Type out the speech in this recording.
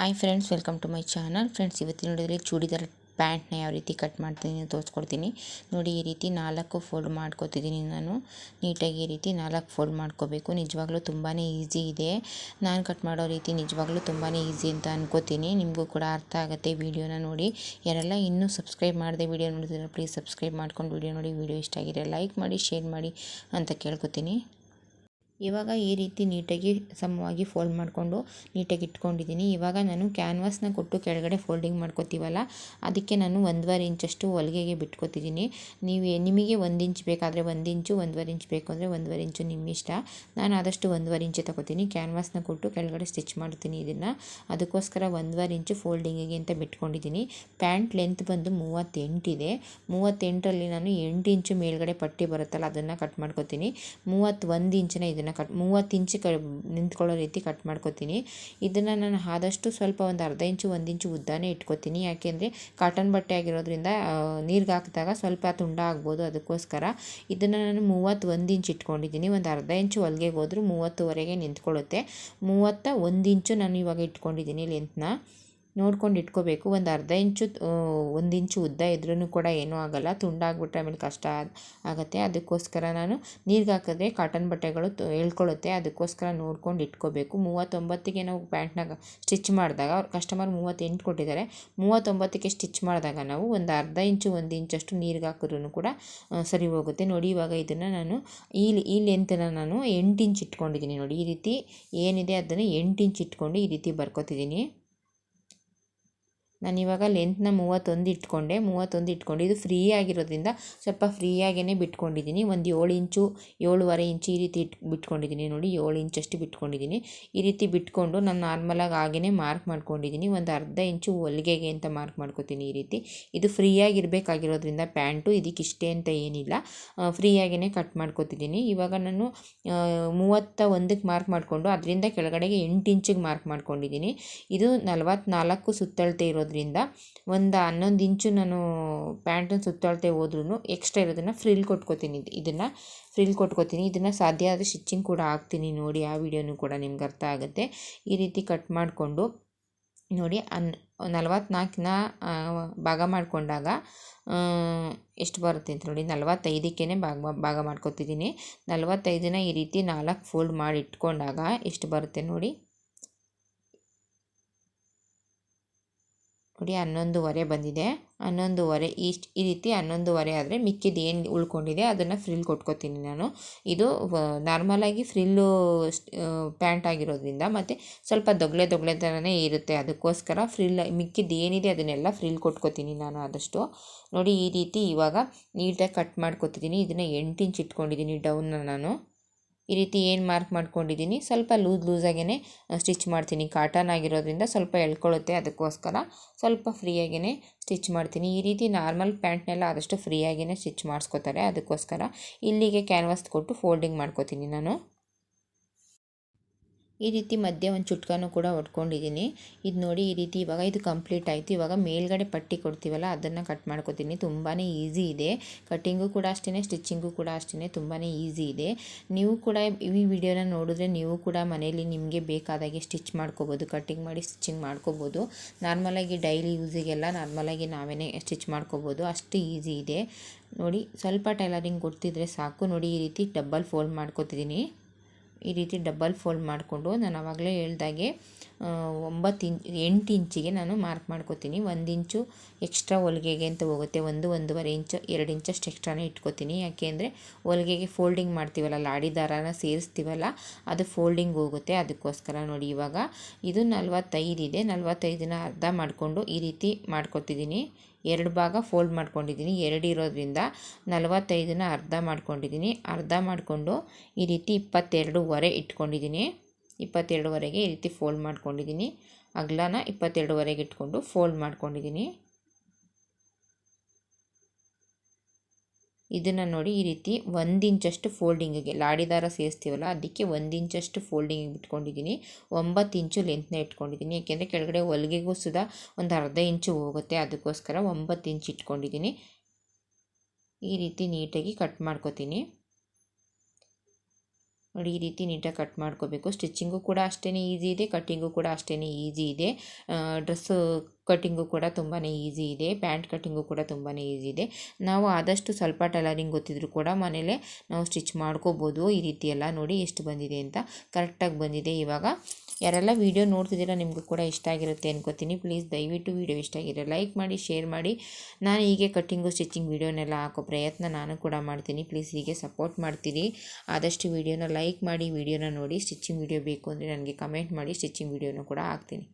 Hi friends welcome to my channel friends ಇವತ್ತಿನ ನೋಡಿದರೆ ಚೂಡಿದಾರ್ ಪ್ಯಾಂಟ್ನ ಯಾವ ರೀತಿ ಕಟ್ ಮಾಡ್ತೀನಿ ತೋರಿಸ್ಕೊಡ್ತೀನಿ. ನೋಡಿ, ಈ ರೀತಿ ನಾಲ್ಕು ಫೋಲ್ಡ್ ಮಾಡ್ಕೋತಿದ್ದೀನಿ ನಾನು. ನೀಟಾಗಿ ಈ ರೀತಿ ನಾಲ್ಕು ಫೋಲ್ಡ್ ಮಾಡ್ಕೋಬೇಕು. ನಿಜವಾಗ್ಲೂ ತುಂಬಾ ಈಸಿ ಇದೆ. ನಾನು ಕಟ್ ಮಾಡೋ ರೀತಿ ನಿಜವಾಗ್ಲೂ ತುಂಬಾ ಈಸಿ ಅಂತ ಅನ್ಕೋತೀನಿ. ನಿಮಗೂ ಕೂಡ ಅರ್ಥ ಆಗುತ್ತೆ ವಿಡಿಯೋನ ನೋಡಿ. ಯಾರೆಲ್ಲ ಇನ್ನೂ ಸಬ್ಸ್ಕ್ರೈಬ್ ಮಾಡದೆ ವಿಡಿಯೋ ನೋಡಿದ್ರೆ ಪ್ಲೀಸ್ ಸಬ್ಸ್ಕ್ರೈಬ್ ಮಾಡ್ಕೊಂಡು ವಿಡಿಯೋ ನೋಡಿ. ವಿಡಿಯೋ ಇಷ್ಟ ಆಗಿದೆ ಲೈಕ್ ಮಾಡಿ ಶೇರ್ ಮಾಡಿ ಅಂತ ಕೇಳ್ಕೊತೀನಿ. ಇವಾಗ ಈ ರೀತಿ ನೀಟಾಗಿ ಸಮವಾಗಿ ಫೋಲ್ಡ್ ಮಾಡಿಕೊಂಡು ನೀಟಾಗಿ ಇಟ್ಕೊಂಡಿದ್ದೀನಿ. ಇವಾಗ ನಾನು ಕ್ಯಾನ್ವಾಸ್ನ ಕೊಟ್ಟು ಕೆಳಗಡೆ ಫೋಲ್ಡಿಂಗ್ ಮಾಡ್ಕೋತೀವಲ್ಲ, ಅದಕ್ಕೆ ನಾನು ಒಂದೂವರೆ ಇಂಚಷ್ಟು ಹೊಲಿಗೆಗೆ ಬಿಟ್ಕೊತಿದ್ದೀನಿ. ನೀವು ನಿಮಗೆ ಒಂದು ಇಂಚ್ ಬೇಕಾದರೆ ಒಂದು ಇಂಚು, ಒಂದೂವರೆ ಇಂಚ್ ಬೇಕು ಅಂದರೆ ಒಂದೂವರೆ ಇಂಚು ನಿಮ್ಮ ಇಷ್ಟ. ನಾನು ಆದಷ್ಟು ಒಂದೂವರೆ ಇಂಚು ತಗೋತೀನಿ. ಕ್ಯಾನ್ವಾಸ್ನ ಕೊಟ್ಟು ಕೆಳಗಡೆ ಸ್ಟಿಚ್ ಮಾಡ್ತೀನಿ ಇದನ್ನು. ಅದಕ್ಕೋಸ್ಕರ ಒಂದೂವರೆ ಇಂಚು ಫೋಲ್ಡಿಂಗಿಗೆ ಅಂತ ಬಿಟ್ಕೊಂಡಿದ್ದೀನಿ. ಪ್ಯಾಂಟ್ ಲೆಂತ್ ಬಂದು ಮೂವತ್ತೆಂಟಿದೆ ಮೂವತ್ತೆಂಟರಲ್ಲಿ ನಾನು ಎಂಟು ಇಂಚು ಮೇಲ್ಗಡೆ ಪಟ್ಟಿ ಬರುತ್ತಲ್ಲ, ಅದನ್ನು ಕಟ್ ಮಾಡ್ಕೊತೀನಿ. ಮೂವತ್ತೊಂದು ಇಂಚಿನ ಇದನ್ನು ಕಟ್ ಮೂವತ್ತು ಇಂಚು ಕ ನಿಂತ್ಕೊಳ್ಳೋ ರೀತಿ ಕಟ್ ಮಾಡ್ಕೊತೀನಿ. ಇದನ್ನು ನಾನು ಆದಷ್ಟು ಸ್ವಲ್ಪ ಒಂದು ಅರ್ಧ ಇಂಚು, ಒಂದು ಇಂಚು ಉದ್ದನೇ ಇಟ್ಕೊತೀನಿ. ಯಾಕೆಂದರೆ ಕಾಟನ್ ಬಟ್ಟೆ ಆಗಿರೋದ್ರಿಂದ ನೀರಿಗೆ ಹಾಕಿದಾಗ ಸ್ವಲ್ಪ ತುಂಡ ಆಗ್ಬೋದು ಅದಕ್ಕೋಸ್ಕರ. ಇದನ್ನು ನಾನು ಮೂವತ್ತು ಒಂದು ಇಂಚ್ ಇಟ್ಕೊಂಡಿದ್ದೀನಿ. ಒಂದು ಅರ್ಧ ಇಂಚು ಹೊಲಿಗೆಗೆ ಹೋದರೂ ಮೂವತ್ತುವರೆಗೆ ನಿಂತ್ಕೊಳ್ಳುತ್ತೆ. ಮೂವತ್ತ ಒಂದು ಇಂಚು ನಾನು ಇವಾಗ ಇಟ್ಕೊಂಡಿದ್ದೀನಿ ಲೆಂತ್ನ ನೋಡ್ಕೊಂಡು ಇಟ್ಕೋಬೇಕು ಒಂದು ಅರ್ಧ ಇಂಚು ಒಂದು ಇಂಚು ಉದ್ದ ಇದ್ರೂ ಕೂಡ ಏನೂ ಆಗೋಲ್ಲ. ತುಂಡಾಗ್ಬಿಟ್ರೆ ಆಮೇಲೆ ಕಷ್ಟ ಆಗುತ್ತೆ. ಅದಕ್ಕೋಸ್ಕರ ನಾನು ನೀರಿಗೆ ಹಾಕಿದ್ರೆ ಕಾಟನ್ ಬಟ್ಟೆಗಳು ಹೇಳ್ಕೊಳ್ಳುತ್ತೆ ಅದಕ್ಕೋಸ್ಕರ ನೋಡ್ಕೊಂಡು ಇಟ್ಕೋಬೇಕು ಮೂವತ್ತೊಂಬತ್ತಿಗೆ ನಾವು ಪ್ಯಾಂಟ್ನಾಗ ಸ್ಟಿಚ್ ಮಾಡಿದಾಗ ಅವ್ರು ಕಸ್ಟಮರ್ ಮೂವತ್ತೆಂಟು ಕೊಟ್ಟಿದ್ದಾರೆ ಮೂವತ್ತೊಂಬತ್ತಕ್ಕೆ ಸ್ಟಿಚ್ ಮಾಡಿದಾಗ ನಾವು ಒಂದು ಅರ್ಧ ಇಂಚು, ಒಂದು ಇಂಚಷ್ಟು ನೀರಿಗೆ ಹಾಕಿದ್ರೂ ಕೂಡ ಸರಿ ಹೋಗುತ್ತೆ. ನೋಡಿ ಇವಾಗ ಇದನ್ನು ನಾನು ಈ ಈ ಲೆಂತನ್ನು ನಾನು ಎಂಟು ಇಂಚ್ ಇಟ್ಕೊಂಡಿದ್ದೀನಿ ನೋಡಿ. ಈ ರೀತಿ ಏನಿದೆ ಅದನ್ನು ಎಂಟು ಇಂಚ್ ಇಟ್ಕೊಂಡು ಈ ರೀತಿ ಬರ್ಕೋತಿದ್ದೀನಿ ನಾನಿವಾಗ ಲೆಂತ್ನ ಮೂವತ್ತೊಂದು ಇಟ್ಕೊಂಡೆ, ಮೂವತ್ತೊಂದು ಇಟ್ಕೊಂಡು, ಇದು ಫ್ರೀ ಆಗಿರೋದ್ರಿಂದ ಸ್ವಲ್ಪ ಫ್ರೀಯಾಗೇ ಬಿಟ್ಕೊಂಡಿದ್ದೀನಿ ಒಂದು ಏಳು ಇಂಚು, ಏಳುವರೆ ಇಂಚು ಈ ರೀತಿ ಇಟ್ಟು ಬಿಟ್ಕೊಂಡಿದ್ದೀನಿ ನೋಡಿ, ಏಳು ಇಂಚಷ್ಟು ಬಿಟ್ಕೊಂಡಿದ್ದೀನಿ ಈ ರೀತಿ ಬಿಟ್ಕೊಂಡು ನಾನು ನಾರ್ಮಲಾಗಿ ಹಾಗೇ ಮಾರ್ಕ್ ಮಾಡ್ಕೊಂಡಿದ್ದೀನಿ ಒಂದು ಅರ್ಧ ಇಂಚು ಹೊಲಿಗೆಗೆ ಅಂತ ಮಾರ್ಕ್ ಮಾಡ್ಕೊತೀನಿ ಈ ರೀತಿ. ಇದು ಫ್ರೀಯಾಗಿರಬೇಕಾಗಿರೋದ್ರಿಂದ ಪ್ಯಾಂಟು, ಇದಕ್ಕೆ ಇಷ್ಟೇ ಅಂತ ಏನಿಲ್ಲ. ಫ್ರೀಯಾಗೇ ಕಟ್ ಮಾಡ್ಕೊತಿದ್ದೀನಿ ಇವಾಗ ನಾನು ಮೂವತ್ತ ಒಂದಕ್ಕೆ ಮಾರ್ಕ್ ಮಾಡಿಕೊಂಡು, ಅದರಿಂದ ಕೆಳಗಡೆಗೆ ಎಂಟು ಇಂಚಿಗೆ ಮಾರ್ಕ್ ಮಾಡ್ಕೊಂಡಿದ್ದೀನಿ ಇದು ನಲವತ್ತ್ನಾಲ್ಕು ಸುತ್ತಳತೆ ಇರೋದು ಇರೋದ್ರಿಂದ ಒಂದು ಹನ್ನೊಂದು ಇಂಚು ನಾನು ಪ್ಯಾಂಟನ್ನು ಸುತ್ತಳತೆ ಹೋದ್ರೂ ಎಕ್ಸ್ಟ್ರಾ ಇರೋದನ್ನು ಫ್ರಿಲ್ ಕೊಟ್ಕೋತೀನಿ. ಇದನ್ನು ಫ್ರಿಲ್ ಕೊಟ್ಕೋತೀನಿ. ಇದನ್ನು ಸಾಧ್ಯ ಆದರೆ ಸ್ಟಿಚ್ಚಿಂಗ್ ಕೂಡ ಹಾಕ್ತೀನಿ. ನೋಡಿ, ಆ ವಿಡಿಯೋನು ಕೂಡ ನಿಮ್ಗೆ ಅರ್ಥ ಆಗುತ್ತೆ. ಈ ರೀತಿ ಕಟ್ ಮಾಡಿಕೊಂಡು ನೋಡಿ, ಅನ್ ನಲವತ್ನಾಲ್ಕನ್ನ ಭಾಗ ಮಾಡಿಕೊಂಡಾಗ ಎಷ್ಟು ಬರುತ್ತೆ ಅಂತ ನೋಡಿ ನಲವತ್ತೈದಕ್ಕೇ ಭಾಗ ಭಾಗ ಮಾಡ್ಕೊತಿದ್ದೀನಿ. ನಲವತ್ತೈದನ್ನ ಈ ರೀತಿ ನಾಲ್ಕು ಫೋಲ್ಡ್ ಮಾಡಿ ಇಟ್ಕೊಂಡಾಗ ಎಷ್ಟು ಬರುತ್ತೆ ನೋಡಿ ನೋಡಿ ಹನ್ನೊಂದುವರೆ ಬಂದಿದೆ. ಹನ್ನೊಂದುವರೆ ಇಷ್ಟು ಈ ರೀತಿ ಹನ್ನೊಂದುವರೆ ಆದರೆ ಮಿಕ್ಕಿದ್ದು ಏನು ಉಳ್ಕೊಂಡಿದೆ ಅದನ್ನು ಫ್ರಿಲ್ ಕೊಟ್ಕೋತೀನಿ ನಾನು. ಇದು ನಾರ್ಮಲಾಗಿ ಫ್ರಿಲ್ಲು ಪ್ಯಾಂಟ್ ಆಗಿರೋದ್ರಿಂದ ಮತ್ತು ಸ್ವಲ್ಪ ದೊಗ್ಲೆ ದೊಗ್ಲೆ ಥರನೇ ಇರುತ್ತೆ. ಅದಕ್ಕೋಸ್ಕರ ಫ್ರಿಲ್ ಮಿಕ್ಕಿದ್ದು ಏನಿದೆ ಅದನ್ನೆಲ್ಲ ಫ್ರಿಲ್ ಕೊಟ್ಕೋತೀನಿ ನಾನು ಆದಷ್ಟು. ನೋಡಿ ಈ ರೀತಿ ಇವಾಗ ನೀಟಾಗಿ ಕಟ್ ಮಾಡ್ಕೊತಿದ್ದೀನಿ. ಇದನ್ನು ಎಂಟು ಇಂಚ್ ಇಟ್ಕೊಂಡಿದ್ದೀನಿ ಡೌನ್ನ ನಾನು. ಈ ರೀತಿ ಏನು ಮಾರ್ಕ್ ಮಾಡ್ಕೊಂಡಿದ್ದೀನಿ? ಸ್ವಲ್ಪ ಲೂಸ್ ಲೂಸಾಗೇ ಸ್ಟಿಚ್ ಮಾಡ್ತೀನಿ. ಕಾಟನ್ ಆಗಿರೋದ್ರಿಂದ ಸ್ವಲ್ಪ ಎಳ್ಕೊಳ್ಳುತ್ತೆ ಅದಕ್ಕೋಸ್ಕರ. ಸ್ವಲ್ಪ ಫ್ರೀಯಾಗೇ ಸ್ಟಿಚ್ ಮಾಡ್ತೀನಿ. ಈ ರೀತಿ ನಾರ್ಮಲ್ ಪ್ಯಾಂಟ್ನೆಲ್ಲ ಆದಷ್ಟು ಫ್ರೀಯಾಗೇ ಸ್ಟಿಚ್ ಮಾಡಿಸ್ಕೋತಾರೆ ಅದಕ್ಕೋಸ್ಕರ. ಇಲ್ಲಿಗೆ ಕ್ಯಾನ್ವಾಸ್ ಕೊಟ್ಟು ಫೋಲ್ಡಿಂಗ್ ಮಾಡ್ಕೋತೀನಿ ನಾನು. ಈ ರೀತಿ ಮಧ್ಯೆ ಒಂದು ಚುಟ್ಕನೂ ಕೂಡ ಹೊಡ್ಕೊಂಡಿದ್ದೀನಿ ಇದು ನೋಡಿ ಈ ರೀತಿ ಇವಾಗ ಇದು ಕಂಪ್ಲೀಟ್ ಆಯಿತು. ಇವಾಗ ಮೇಲ್ಗಡೆ ಪಟ್ಟಿ ಕೊಡ್ತೀವಲ್ಲ, ಅದನ್ನು ಕಟ್ ಮಾಡ್ಕೊತೀನಿ. ತುಂಬಾ ಈಸಿ ಇದೆ. ಕಟ್ಟಿಂಗು ಕೂಡ ಅಷ್ಟೇ ಸ್ಟಿಚ್ಚಿಂಗು ಕೂಡ ಅಷ್ಟೇ ತುಂಬಾ ಈಸಿ ಇದೆ. ನೀವು ಕೂಡ ಈ ವಿಡಿಯೋನ ನೋಡಿದ್ರೆ ನೀವು ಕೂಡ ಮನೆಯಲ್ಲಿ ನಿಮಗೆ ಬೇಕಾದಾಗೆ ಸ್ಟಿಚ್ ಮಾಡ್ಕೋಬೋದು, ಕಟ್ಟಿಂಗ್ ಮಾಡಿ ಸ್ಟಿಚಿಂಗ್ ಮಾಡ್ಕೋಬೋದು. ನಾರ್ಮಲಾಗಿ ಡೈಲಿ ಯೂಸಿಗೆಲ್ಲ ನಾರ್ಮಲಾಗಿ ನಾವೇ ಸ್ಟಿಚ್ ಮಾಡ್ಕೋಬೋದು. ಅಷ್ಟು ಈಸಿ ಇದೆ. ನೋಡಿ, ಸ್ವಲ್ಪ ಟೈಲರಿಂಗ್ ಕೊಡ್ತಿದ್ರೆ ಸಾಕು. ನೋಡಿ ಈ ರೀತಿ ಡಬ್ಬಲ್ ಫೋಲ್ಡ್ ಮಾಡ್ಕೋತಿದ್ದೀನಿ ಈ ರೀತಿ ಡಬಲ್ ಫೋಲ್ಡ್ ಮಾಡಿಕೊಂಡು ನಾನು ಆವಾಗಲೇ ಹೇಳ್ದಾಗೆ ಒಂಬತ್ತು ಇಂಚ್ ಎಂಟು ಇಂಚಿಗೆ ನಾನು ಮಾರ್ಕ್ ಮಾಡ್ಕೋತೀನಿ. ಒಂದು ಇಂಚು ಎಕ್ಸ್ಟ್ರಾ ಹೊಲಿಗೆಗೆ ಅಂತ ಹೋಗುತ್ತೆ. ಒಂದು, ಒಂದೂವರೆ ಇಂಚು, ಎರಡು ಇಂಚಷ್ಟು ಎಕ್ಸ್ಟ್ರಾನೇ ಇಟ್ಕೋತೀನಿ. ಯಾಕೆ ಅಂದರೆ ಹೊಲಿಗೆಗೆ ಫೋಲ್ಡಿಂಗ್ ಮಾಡ್ತೀವಲ್ಲ ಲಾಡಿ ದಾರಾನ ಸೇರಿಸ್ತೀವಲ್ಲ, ಅದು ಫೋಲ್ಡಿಂಗ್ ಹೋಗುತ್ತೆ. ಅದಕ್ಕೋಸ್ಕರ ನೋಡಿ ಇವಾಗ, ಇದು ನಲ್ವತ್ತೈದು ಇದೆ. ನಲ್ವತ್ತೈದನ್ನ ಅರ್ಧ ಮಾಡಿಕೊಂಡು ಈ ರೀತಿ ಮಾಡ್ಕೊತಿದ್ದೀನಿ. ಎರಡು ಭಾಗ ಫೋಲ್ಡ್ ಮಾಡ್ಕೊಂಡಿದ್ದೀನಿ. ಎರಡು ಇರೋದ್ರಿಂದ ನಲವತ್ತೈದನ್ನ ಅರ್ಧ ಮಾಡ್ಕೊಂಡಿದ್ದೀನಿ. ಅರ್ಧ ಮಾಡಿಕೊಂಡು ಈ ರೀತಿ ಇಪ್ಪತ್ತೆರಡುವರೆ ಇಟ್ಕೊಂಡಿದ್ದೀನಿ. ಇಪ್ಪತ್ತೆರಡುವರೆಗೆ ಈ ರೀತಿ ಫೋಲ್ಡ್ ಮಾಡ್ಕೊಂಡಿದ್ದೀನಿ. ಅಗ್ಲನ ಇಪ್ಪತ್ತೆರಡುವರೆಗೆ ಇಟ್ಕೊಂಡು ಫೋಲ್ಡ್ ಮಾಡ್ಕೊಂಡಿದ್ದೀನಿ. ಇದನ್ನು ನೋಡಿ ಈ ರೀತಿ ಒಂದು ಇಂಚಷ್ಟು ಫೋಲ್ಡಿಂಗಿಗೆ, ಲಾಡಿದಾರ ಸೇರಿಸ್ತೀವಲ್ಲ ಅದಕ್ಕೆ ಒಂದು ಇಂಚಷ್ಟು ಫೋಲ್ಡಿಂಗಿಗೆ ಬಿಟ್ಕೊಂಡಿದ್ದೀನಿ. ಒಂಬತ್ತು ಇಂಚು ಲೆಂತ್ನ ಇಟ್ಕೊಂಡಿದ್ದೀನಿ. ಏಕೆಂದರೆ ಕೆಳಗಡೆ ಹೊಲಿಗೆಗೂ ಸುಧಾ ಒಂದು ಅರ್ಧ ಇಂಚು ಹೋಗುತ್ತೆ. ಅದಕ್ಕೋಸ್ಕರ ಒಂಬತ್ತು ಇಂಚ್ ಇಟ್ಕೊಂಡಿದ್ದೀನಿ. ಈ ರೀತಿ ನೀಟಾಗಿ ಕಟ್ ಮಾಡ್ಕೊತೀನಿ. ನೋಡಿ, ಈ ರೀತಿ ನೀಟಾಗಿ ಕಟ್ ಮಾಡ್ಕೋಬೇಕು. ಸ್ಟಿಚ್ಚಿಂಗು ಕೂಡ ಅಷ್ಟೇ ಈಸಿ ಇದೆ, ಕಟ್ಟಿಂಗು ಕೂಡ ಅಷ್ಟೇ ಈಸಿ ಇದೆ. ಡ್ರೆಸ್ಸು ಕಟ್ಟಿಂಗು ಕೂಡ ತುಂಬಾ ಈಸಿ ಇದೆ, ಪ್ಯಾಂಟ್ ಕಟ್ಟಿಂಗು ಕೂಡ ತುಂಬಾ ಈಸಿ ಇದೆ. ನಾವು ಆದಷ್ಟು ಸ್ವಲ್ಪ ಟೈಲರಿಂಗ್ ಗೊತ್ತಿದ್ರು ಕೂಡ ಮನೇಲೇ ನಾವು ಸ್ಟಿಚ್ ಮಾಡ್ಕೋಬೋದು. ಈ ರೀತಿ ಎಲ್ಲ ನೋಡಿ ಎಷ್ಟು ಬಂದಿದೆ ಅಂತ. ಕರೆಕ್ಟಾಗಿ ಬಂದಿದೆ ಇವಾಗ. ಯಾರೆಲ್ಲ ವೀಡಿಯೋ ನೋಡ್ತಿದ್ದೀರಾ, ನಿಮಗೂ ಕೂಡ ಇಷ್ಟ ಆಗಿರುತ್ತೆ ಅನ್ಕೋತೀನಿ. ಪ್ಲೀಸ್ ದಯವಿಟ್ಟು ವೀಡಿಯೋ ಇಷ್ಟ ಆಗಿರೋ ಲೈಕ್ ಮಾಡಿ ಶೇರ್ ಮಾಡಿ. ನಾನು ಹೀಗೆ ಕಟ್ಟಿಂಗು ಸ್ಟಿಚಿಂಗ್ ವೀಡಿಯೋನೆಲ್ಲ ಹಾಕೋ ಪ್ರಯತ್ನ ನಾನು ಕೂಡ ಮಾಡ್ತೀನಿ. ಪ್ಲೀಸ್ ಹೀಗೆ ಸಪೋರ್ಟ್ ಮಾಡ್ತೀರಿ. ಆದಷ್ಟು ವೀಡಿಯೋನ ಲೈಕ್ ಮಾಡಿ, ವೀಡಿಯೋನ ನೋಡಿ ಸ್ಟಿಚಿಂಗ್ ವೀಡಿಯೋ ಬೇಕು ಅಂದರೆ ನನಗೆ ಕಮೆಂಟ್ ಮಾಡಿ ಸ್ಟಿಚಿಂಗ್ ವೀಡಿಯೋನ ಕೂಡ ಹಾಕ್ತೀನಿ.